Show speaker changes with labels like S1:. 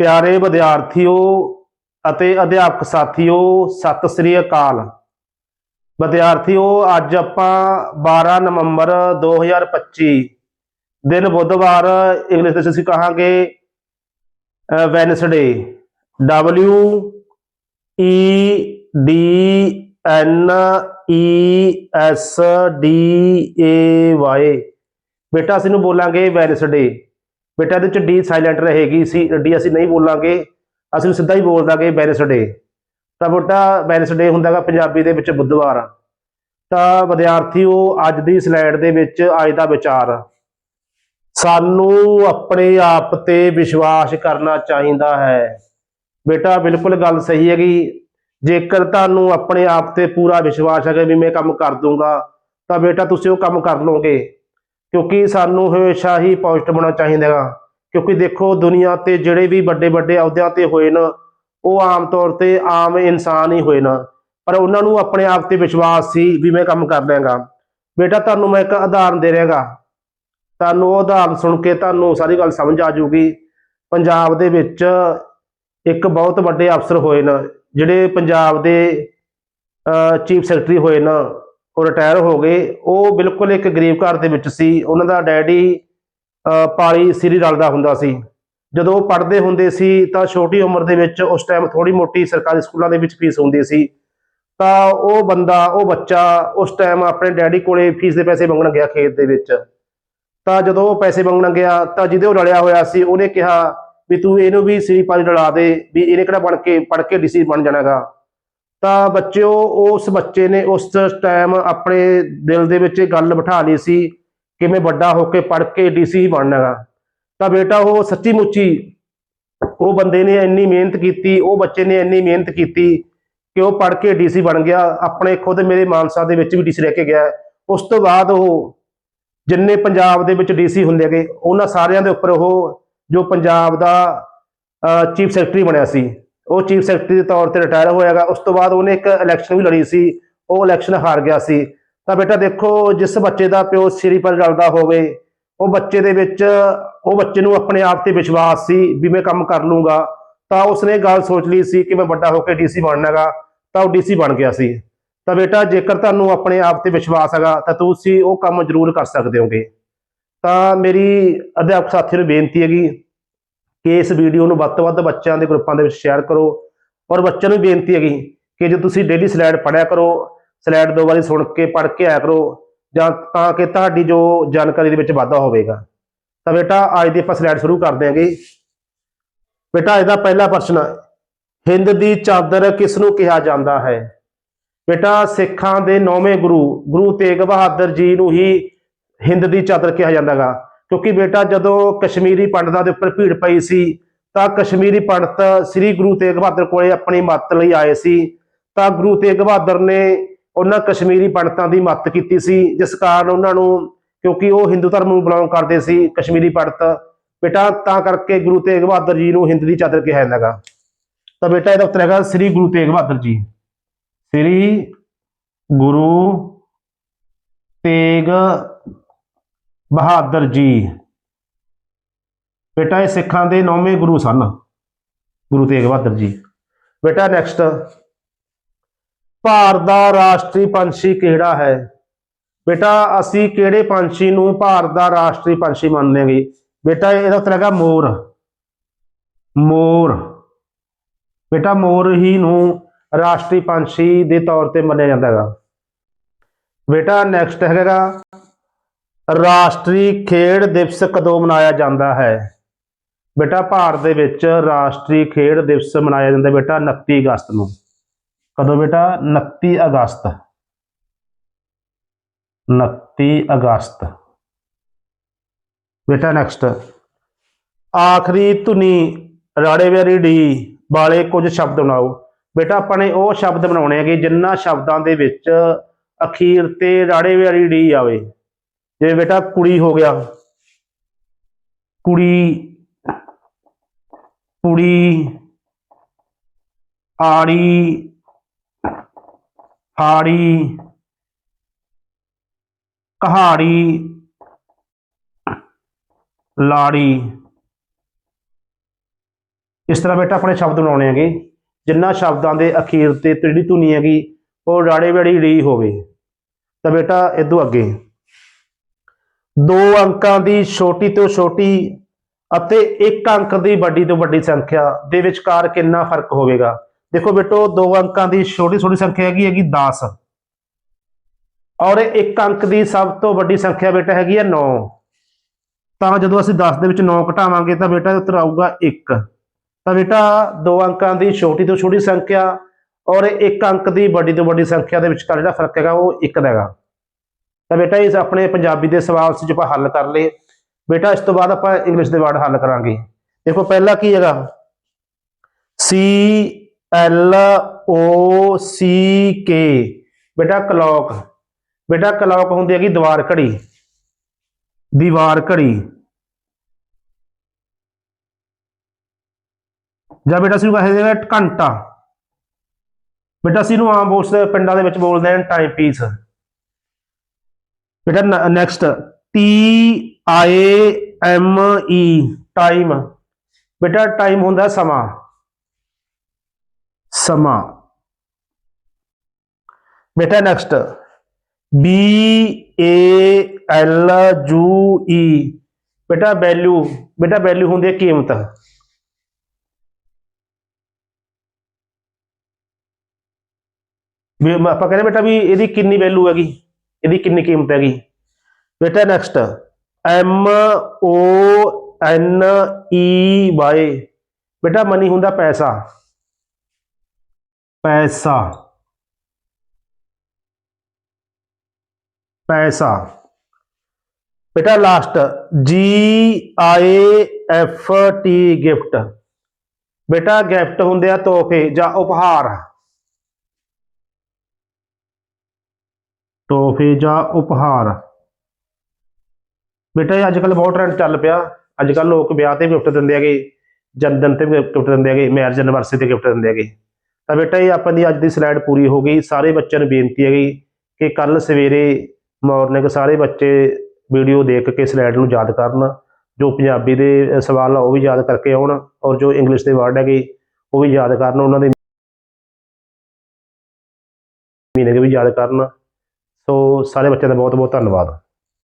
S1: ਪਿਆਰੇ ਵਿਦਿਆਰਥੀਓ ਅਤੇ ਅਧਿਆਪਕ ਸਾਥੀਓ, ਸਤਿ ਸ੍ਰੀ ਅਕਾਲ। ਵਿਦਿਆਰਥੀਓ, ਅੱਜ ਆਪਾਂ 12 ਨਵੰਬਰ 2025 ਦਿਨ ਬੁੱਧਵਾਰ ਇੰਗਲਿਸ਼ ਵਿੱਚ ਅਸੀਂ ਕਹਾਂਗੇ Wednesday W E D N E S D A Y ਬੇਟਾ, ਅਸੀਂ ਨੂੰ ਬੋਲਾਂਗੇ ਵੈਨਸਡੇ ਬੇਟਾ, ਇਹਦੇ ਚ ਡੀ ਸਾਇਲੈਂਟ ਰਹੇਗੀ ਸੀ ਡੀ ਅਸੀਂ ਨਹੀਂ ਬੋਲਾਂਗੇ, ਅਸੀਂ ਨੂੰ ਸਿੱਧਾ ਹੀ ਬੋਲ ਦਾਂਗੇ ਵੈਨਸਡੇ ਤਾਂ ਬੇਟਾ ਵੈਨਸਡੇ ਹੁੰਦਾਗਾ ਪੰਜਾਬੀ ਦੇ ਵਿੱਚ ਬੁੱਧਵਾਰ। ਤਾਂ ਵਿਦਿਆਰਥੀਓ ਅੱਜ ਦੀ ਸਲਾਈਡ ਦੇ ਵਿੱਚ ਅੱਜ ਦਾ ਵਿਚਾਰ। ਸਾਨੂੰ ਆਪਣੇ ਆਪ ਤੇ ਵਿਸ਼ਵਾਸ ਕਰਨਾ ਚਾਹੀਦਾ ਹੈ। ਬੇਟਾ, ਬਿਲਕੁਲ ਗੱਲ ਸਹੀ ਹੈਗੀ। ਜੇਕਰ ਤੁਹਾਨੂੰ ਆਪਣੇ ਆਪ ਤੇ ਪੂਰਾ ਵਿਸ਼ਵਾਸ ਹੈਗਾ ਵੀ ਮੈਂ ਕੰਮ ਕਰ ਦੂੰਗਾ, ਤਾਂ ਬੇਟਾ, ਤੁਸੀਂ ਉਹ ਕੰਮ ਕਰ ਲਓਗੇ। ਕਿਉਂਕਿ ਸਾਨੂੰ ਹਮੇਸ਼ਾ ਹੀ ਪੋਜ਼ਿਟਿਵ ਹੋਣਾ ਚਾਹੀਦਾ ਹੈਗਾ। ਕਿਉਂਕਿ ਦੇਖੋ, ਦੁਨੀਆ ਤੇ ਜਿਹੜੇ ਵੀ ਵੱਡੇ ਵੱਡੇ ਅਹੁਦਿਆਂ ਤੇ ਹੋਏ ਨਾ, ਉਹ ਆਮ ਤੌਰ ਤੇ ਆਮ ਇਨਸਾਨ ਹੀ ਹੋਏ ਨਾ। ਪਰ ਉਹਨਾਂ ਨੂੰ ਆਪਣੇ ਆਪ ਤੇ ਵਿਸ਼ਵਾਸ ਸੀ ਵੀ ਮੈਂ ਕੰਮ ਕਰ ਲਾਂਗਾ ਬੇਟਾ, ਤੁਹਾਨੂੰ ਮੈਂ ਇੱਕ ਉਦਾਹਰਨ ਦੇ ਰਿਹਾਗਾ। ਤੁਹਾਨੂੰ ਉਹ ਉਦਾਹਰਨ ਸੁਣ ਕੇ ਤੁਹਾਨੂੰ ਸਾਰੀ ਗੱਲ ਸਮਝ ਆ ਜਾਊਗੀ। ਪੰਜਾਬ ਦੇ ਵਿੱਚ ਇੱਕ ਬਹੁਤ ਵੱਡੇ ਅਫਸਰ ਹੋਏ ਨਾ, ਜਿਹੜੇ ਪੰਜਾਬ ਦੇ ਚੀਫ ਸੈਕਟਰੀ ਹੋਏ ਨਾ ਉਹ ਰਿਟਾਇਰ ਹੋ ਗਏ। ਉਹ ਬਿਲਕੁਲ ਇੱਕ ਗਰੀਬ ਘਰ ਦੇ ਵਿੱਚ ਸੀ। ਉਹਨਾਂ ਦਾ ਡੈਡੀ ਪਾਲੀ ਸਿਰੀ ਰਲਦਾ ਹੁੰਦਾ ਸੀ। ਜਦੋਂ ਉਹ ਪੜ੍ਹਦੇ ਹੁੰਦੇ ਸੀ ਤਾਂ ਛੋਟੀ ਉਮਰ ਦੇ ਵਿੱਚ ਉਸ ਟਾਈਮ ਥੋੜੀ ਮੋਟੀ ਸਰਕਾਰੀ ਸਕੂਲਾਂ ਦੇ ਵਿੱਚ ਫੀਸ ਹੁੰਦੀ ਸੀ। ਤਾਂ ਉਹ ਬੰਦਾ, ਉਹ ਬੱਚਾ ਉਸ ਟਾਈਮ ਆਪਣੇ ਡੈਡੀ ਕੋਲੇ ਫੀਸ ਦੇ ਪੈਸੇ ਮੰਗਣ ਗਿਆ ਖੇਤ ਦੇ ਵਿੱਚ। ਤਾਂ ਜਦੋਂ ਉਹ ਪੈਸੇ ਮੰਗਣ ਗਿਆ ਤਾਂ ਜਿਹਦੇ ਉਹ ਰਲਿਆ ਹੋਇਆ ਸੀ, ਉਹਨੇ ਕਿਹਾ ਵੀ ਤੂੰ ਇਹਨੂੰ ਵੀ ਸਿਰੀ ਪਾਲੀ ਰਲਾ ਦੇ, ਵੀ ਇਹਨੇ ਕਿਹੜਾ ਬਣ ਕੇ, ਪੜ੍ਹ ਕੇ ਡੀਸੀ ਬਣ ਜਾਣਾਗਾ। ਤਾਂ ਬੱਚਿਓ, ਉਸ ਬੱਚੇ ਨੇ ਉਸ ਟਾਈਮ ਆਪਣੇ ਦਿਲ ਦੇ ਵਿੱਚ ਇਹ ਗੱਲ ਬਿਠਾ ਲਈ ਸੀ ਕਿ ਮੈਂ ਵੱਡਾ ਹੋ ਕੇ ਪੜ੍ਹ ਕੇ ਡੀਸੀ ਹੀ ਬਣਨਾਗਾ ਤਾਂ ਬੇਟਾ ਉਹ ਸੱਚੀ ਮੁੱਚੀ ਉਹ ਬੰਦੇ ਨੇ ਇੰਨੀ ਮਿਹਨਤ ਕੀਤੀ, ਉਹ ਬੱਚੇ ਨੇ ਇੰਨੀ ਮਿਹਨਤ ਕੀਤੀ ਕਿ ਉਹ ਪੜ੍ਹ ਕੇ ਡੀਸੀ ਬਣ ਗਿਆ। ਆਪਣੇ ਖੁਦ ਮੇਰੇ ਮਾਨਸਾ ਦੇ ਵਿੱਚ ਵੀ ਡੀਸੀ ਰਹਿ ਕੇ ਗਿਆ। ਉਸ ਤੋਂ ਬਾਅਦ ਉਹ ਜਿੰਨੇ ਪੰਜਾਬ ਦੇ ਵਿੱਚ ਡੀਸੀ ਹੁੰਦੇ ਹੈਗੇ ਉਹਨਾਂ ਸਾਰਿਆਂ ਦੇ ਉੱਪਰ ਉਹ ਜੋ ਪੰਜਾਬ ਦਾ ਚੀਫ ਸੈਕਟਰੀ ਬਣਿਆ ਸੀ। ਉਹ ਚੀਫ ਸੈਕਟਰੀ ਦੇ ਤੌਰ ਤੇ ਰਿਟਾਇਰ ਹੋਇਆਗਾ, ਉਸ ਤੋਂ ਬਾਅਦ ਉਹਨੇ ਇੱਕ ਇਲੈਕਸ਼ਨ ਵੀ ਲੜੀ ਸੀ, ਉਹ ਇਲੈਕਸ਼ਨ ਹਾਰ ਗਿਆ ਸੀ। ਤਾਂ ਬੇਟਾ ਦੇਖੋ, ਜਿਸ ਬੱਚੇ ਦਾ ਪਿਓ ਸਿਰੀ ਪਰ ਰਲਦਾ ਹੋਵੇ, ਉਹ ਬੱਚੇ ਦੇ ਵਿੱਚ, ਉਹ ਬੱਚੇ ਨੂੰ ਆਪਣੇ ਆਪ ਤੇ ਵਿਸ਼ਵਾਸ ਸੀ ਵੀ ਮੈਂ ਕੰਮ ਕਰ ਲੂੰਗਾ। ਤਾਂ ਉਸਨੇ ਗੱਲ ਸੋਚ ਲਈ ਸੀ ਕਿ ਮੈਂ ਵੱਡਾ ਹੋ ਕੇ ਡੀਸੀ ਬਣਨਾਗਾ, ਤਾਂ ਉਹ ਡੀਸੀ ਬਣ ਗਿਆ ਸੀ। ਤਾਂ ਬੇਟਾ ਜੇਕਰ ਤੁਹਾਨੂੰ ਆਪਣੇ ਆਪ ਤੇ ਵਿਸ਼ਵਾਸ ਹੈਗਾ, ਤਾਂ ਤੁਸੀਂ ਉਹ ਕੰਮ ਜ਼ਰੂਰ ਕਰ ਸਕਦੇ ਹੋਗੇ। ਤਾਂ ਮੇਰੀ ਅਧਿਆਪਕ ਸਾਥੀ ਨੂੰ ਬੇਨਤੀ ਹੈਗੀ ਕਿ ਇਸ ਵੀਡੀਓ ਨੂੰ ਵੱਧ ਤੋਂ ਵੱਧ ਬੱਚਿਆਂ ਦੇ ਗਰੁੱਪਾਂ ਦੇ ਵਿੱਚ ਸ਼ੇਅਰ ਕਰੋ। ਔਰ ਬੱਚਿਆਂ ਨੂੰ ਬੇਨਤੀ ਹੈਗੀ ਕਿ ਜੇ ਤੁਸੀਂ ਡੇਲੀ ਸਲਾਈਡ ਪੜ੍ਹਿਆ ਕਰੋ ਸਲਾਈਡ ਦੋ ਵਾਰੀ ਸੁਣ ਕੇ, ਪੜ੍ਹ ਕੇ ਆਇਆ ਕਰੋ, ਜਾਂ ਤਾਂ ਕਿ ਤੁਹਾਡੀ ਜੋ ਜਾਣਕਾਰੀ ਦੇ ਵਿੱਚ ਵਾਧਾ ਹੋਵੇਗਾ। ਤਾਂ ਬੇਟਾ, ਅੱਜ ਦੀ ਆਪਾਂ ਸਲਾਈਡ ਸ਼ੁਰੂ ਕਰਦੇ ਹਾਂਗੇ। ਬੇਟਾ ਇਹਦਾ ਪਹਿਲਾ ਪ੍ਰਸ਼ਨ, ਹਿੰਦ ਦੀ ਚਾਦਰ ਕਿਸ ਨੂੰ ਕਿਹਾ ਜਾਂਦਾ ਹੈ? ਬੇਟਾ, ਸਿੱਖਾਂ ਦੇ ਨੌਵੇਂ ਗੁਰੂ ਗੁਰੂ ਤੇਗ ਬਹਾਦਰ ਜੀ ਨੂੰ ਹੀ ਹਿੰਦ ਦੀ ਚਾਦਰ ਕਿਹਾ ਜਾਂਦਾਗਾ ਕਿਉਂਕਿ ਬੇਟਾ ਜਦੋਂ ਕਸ਼ਮੀਰੀ ਪੰਡਤਾਂ ਦੇ ਉੱਪਰ ਭੀੜ ਪਈ ਸੀ, ਤਾਂ ਕਸ਼ਮੀਰੀ ਪੰਡਤ ਸ੍ਰੀ ਗੁਰੂ ਤੇਗ ਬਹਾਦਰ ਕੋਲੇ ਆਪਣੀ ਮੱਤ ਲਈ ਆਏ ਸੀ। ਤਾਂ ਗੁਰੂ ਤੇਗ ਬਹਾਦਰ ਨੇ ਉਹਨਾਂ ਕਸ਼ਮੀਰੀ ਪੰਡਤਾਂ ਦੀ ਮੱਤ ਕੀਤੀ ਸੀ, ਜਿਸ ਕਾਰਨ ਉਹਨਾਂ ਨੂੰ, ਕਿਉਂਕਿ ਉਹ ਹਿੰਦੂ ਧਰਮ ਨੂੰ ਬਿਲੋਂਗ ਕਰਦੇ ਸੀ, ਕਸ਼ਮੀਰੀ ਪੰਡਤ। ਬੇਟਾ, ਤਾਂ ਕਰਕੇ ਗੁਰੂ ਤੇਗ ਬਹਾਦਰ ਜੀ ਨੂੰ ਹਿੰਦ ਦੀ ਚਾਦਰ ਕਿਹਾ ਜਾਂਦਾਗਾ ਤਾਂ ਬੇਟਾ, ਇਹਦਾ ਉੱਤਰ ਹੈਗਾ ਸ੍ਰੀ ਗੁਰੂ ਤੇਗ ਬਹਾਦਰ ਜੀ। ਸ੍ਰੀ ਗੁਰੂ ਤੇਗ ਬਹਾਦਰ ਜੀ। ਬੇਟਾ, ਇਹ ਸਿੱਖਾਂ ਦੇ ਨੌਵੇਂ ਗੁਰੂ ਸਨ। ਗੁਰੂ ਤੇਗ ਬਹਾਦਰ ਜੀ। ਬੇਟਾ ਨੈਕਸਟ ਭਾਰਤ ਦਾ ਰਾਸ਼ਟਰੀ ਪੰਛੀ ਕਿਹੜਾ ਹੈ? ਬੇਟਾ, ਅਸੀਂ ਕਿਹੜੇ ਪੰਛੀ ਨੂੰ ਭਾਰਤ ਦਾ ਰਾਸ਼ਟਰੀ ਪੰਛੀ ਮੰਨਦੇ ਹਾਂਗੇ ਬੇਟਾ, ਇਹਦਾ ਉੱਤਰ ਹੈਗਾ ਮੋਰ। ਮੋਰ। ਬੇਟਾ, ਮੋਰ ਹੀ ਨੂੰ ਰਾਸ਼ਟਰੀ ਪੰਛੀ ਦੇ ਤੌਰ ਤੇ ਮੰਨਿਆ ਜਾਂਦਾ ਹੈਗਾ। ਬੇਟਾ ਨੈਕਸਟ ਹੈਗਾ ਰਾਸ਼ਟਰੀ ਖੇਡ ਦਿਵਸ ਕਦੋਂ ਮਨਾਇਆ ਜਾਂਦਾ ਹੈ? ਬੇਟਾ, ਭਾਰਤ ਦੇ ਵਿੱਚ ਰਾਸ਼ਟਰੀ ਖੇਡ ਦਿਵਸ ਮਨਾਇਆ ਜਾਂਦਾ ਬੇਟਾ 29 ਅਗਸਤ ਨੂੰ। ਕਦੋਂ ਬੇਟਾ? 29 ਅਗਸਤ। 29 ਅਗਸਤ। ਬੇਟਾ ਨੈਕਸਟ ਆਖਰੀ ਧੁਨੀ, ਰਾੜੇ ਵਿਆਰੀ ਡੀ ਵਾਲੇ ਕੁਝ ਸ਼ਬਦ ਬਣਾਓ। ਬੇਟਾ, ਆਪਾਂ ਨੇ ਉਹ ਸ਼ਬਦ ਬਣਾਉਣੇ ਹੈਗੇ ਜਿੰਨਾ ਸ਼ਬਦਾਂ ਦੇ ਵਿੱਚ ਅਖੀਰ ਤੇ ਰਾੜੇ ਵਿਆਰੀ ਡੀ ਆਵੇ। ਜਿਵੇਂ ਬੇਟਾ ਕੁੜੀ ਹੋ ਗਿਆ, ਕੁੜੀ ਕੁੜੀ, ਆੜੀ, ਹਾੜੀ, ਕਹਾੜੀ, ਲਾੜੀ। ਇਸ ਤਰ੍ਹਾਂ ਬੇਟਾ ਆਪਣੇ ਸ਼ਬਦ ਬਣਾਉਣੇ ਹੈਗੇ। ਜਿੰਨਾ ਸ਼ਬਦਾਂ ਦੇ ਅਖੀਰ ਤੇ ਜਿਹੜੀ ਧੁਨੀ ਹੈਗੀ, ਉਹ ਰਾੜੇ ਵੇੜੀ ਰੀ ਹੋਵੇ। ਤਾਂ ਬੇਟਾ ਇਦੋਂ ਅੱਗੇ। ਦੋ ਅੰਕਾਂ ਦੀ ਛੋਟੀ ਤੋਂ ਛੋਟੀ ਅਤੇ ਇੱਕ ਅੰਕ ਦੀ ਵੱਡੀ ਤੋਂ ਵੱਡੀ ਸੰਖਿਆ ਦੇ ਵਿਚਕਾਰ ਕਿੰਨਾ ਫ਼ਰਕ ਹੋਵੇਗਾ? ਦੇਖੋ ਬੇਟੋ, ਦੋ ਅੰਕਾਂ ਦੀ ਛੋਟੀ ਛੋਟੀ ਸੰਖਿਆ ਹੈਗੀ ਹੈਗੀ 10 ਔਰ ਇੱਕ ਅੰਕ ਦੀ ਸਭ ਤੋਂ ਵੱਡੀ ਸੰਖਿਆ ਬੇਟਾ ਹੈਗੀ ਹੈ 9 ਤਾਂ ਜਦੋਂ ਅਸੀਂ 10 ਦੇ ਵਿੱਚ 9 ਘਟਾਵਾਂਗੇ ਤਾਂ ਬੇਟਾ ਉੱਤਰ ਆਊਗਾ 1 ਤਾਂ ਬੇਟਾ, ਦੋ ਅੰਕਾਂ ਦੀ ਛੋਟੀ ਤੋਂ ਛੋਟੀ ਸੰਖਿਆ ਔਰ ਇੱਕ ਅੰਕ ਦੀ ਵੱਡੀ ਤੋਂ ਵੱਡੀ ਸੰਖਿਆ ਦੇ ਵਿਚਕਾਰ ਜਿਹੜਾ ਫ਼ਰਕ ਹੈਗਾ ਉਹ ਇੱਕ ਦਾ ਹੈਗਾ। ਤਾਂ ਬੇਟਾ ਇਸ ਆਪਣੇ ਪੰਜਾਬੀ ਦੇ ਸਵਾਲ ਸੀ ਆਪਾਂ ਹੱਲ ਕਰ ਲਏ ਬੇਟਾ, ਇਸ ਤੋਂ ਬਾਅਦ ਆਪਾਂ ਇੰਗਲਿਸ਼ ਦੇ ਵਰਡ ਹੱਲ ਕਰਾਂਗੇ। ਦੇਖੋ, ਪਹਿਲਾ ਕੀ ਹੈਗਾ? ਸੀ ਐਲ ਓ ਸੀ ਕੇ ਬੇਟਾ ਕਲੌਕ ਬੇਟਾ ਕਲੌਕ ਹੁੰਦੀ ਹੈਗੀ ਦੀਵਾਰ ਘੜੀ। ਦੀਵਾਰ ਘੜੀ। ਜਾਂ ਬੇਟਾ, ਅਸੀਂ ਕਹਿੰਦੇ ਹਾਂ ਘੰਟਾ। ਬੇਟਾ, ਅਸੀਂ ਨੂੰ ਆਮ ਬੋਲਦੇ ਪਿੰਡਾਂ ਦੇ ਵਿੱਚ ਬੋਲਦੇ ਹਾਂ ਟਾਈਮ ਪੀਸ ਬੇਟਾ next T I M E time ਬੇਟਾ ਟਾਈਮ ਹੁੰਦਾ ਸਮਾਂ। ਸਮਾਂ। ਬੇਟਾ next B A L U E ਬੇਟਾ ਵੈਲਿਊ ਬੇਟਾ ਵੈਲਿਊ ਹੁੰਦੀ ਹੈ ਕੀਮਤ। ਵੀ ਆਪਾਂ ਕਹਿੰਦੇ ਬੇਟਾ ਵੀ ਇਹਦੀ ਕਿੰਨੀ ਵੈਲਿਊ ਹੈਗੀ? ਇਹਦੀ ਕਿੰਨੀ ਕੀਮਤ ਹੈਗੀ? ਬੇਟਾ next M O N E Y ਬੇਟਾ ਮਨੀ ਹੁੰਦਾ ਪੈਸਾ। ਪੈਸਾ। ਪੈਸਾ। ਬੇਟਾ last G I F T gift ਬੇਟਾ ਗਿਫਟ ਹੁੰਦੇ ਆ ਤੋਹਫੇ ਜਾਂ ਉਪਹਾਰ। ਤੋਹਫੇ ਜਾਂ ਉਪਹਾਰ। ਬੇਟਾ ਇਹ ਅੱਜ ਕੱਲ ਬਹੁਤ ਟ੍ਰੈਂਡ ਚੱਲ ਪਿਆ। ਅੱਜ ਕੱਲ ਲੋਕ ਵਿਆਹ ਤੇ ਗਿਫਟ ਦਿੰਦੇ ਹੈਗੇ, ਜਨਮ ਦਿਨ ਤੇ ਗਿਫਟ ਦਿੰਦੇ ਹੈਗੇ ਮੈਰਿਜ ਐਨਵਰਸਰੀ ਤੇ ਗਿਫਟ ਦਿੰਦੇ ਹੈਗੇ। ਤਾਂ ਬੇਟਾ ਇਹ ਆਪਾਂ ਦੀ ਅੱਜ ਦੀ ਸਲਾਈਡ ਪੂਰੀ ਹੋ ਗਈ। ਸਾਰੇ ਬੱਚਿਆਂ ਨੂੰ ਬੇਨਤੀ ਹੈਗੀ ਕਿ ਕੱਲ ਸਵੇਰੇ ਮਾਰਨਿੰਗ ਸਾਰੇ ਬੱਚੇ ਵੀਡੀਓ ਦੇਖ ਕੇ ਸਲਾਈਡ ਨੂੰ ਯਾਦ ਕਰਨ। ਜੋ ਪੰਜਾਬੀ ਦੇ ਸਵਾਲ ਆ ਉਹ ਵੀ ਯਾਦ ਕਰਕੇ ਆਉਣ ਔਰ ਜੋ ਇੰਗਲਿਸ਼ ਦੇ ਵਰਡ ਹੈਗੇ, ਉਹ ਵੀ ਯਾਦ ਕਰਨ। ਉਹਨਾਂ ਦੇ ਮੀਨਿੰਗ ਵੀ ਯਾਦ ਕਰਨ। ਸੋ ਸਾਰੇ ਬੱਚਿਆਂ ਦਾ ਬਹੁਤ ਬਹੁਤ ਧੰਨਵਾਦ।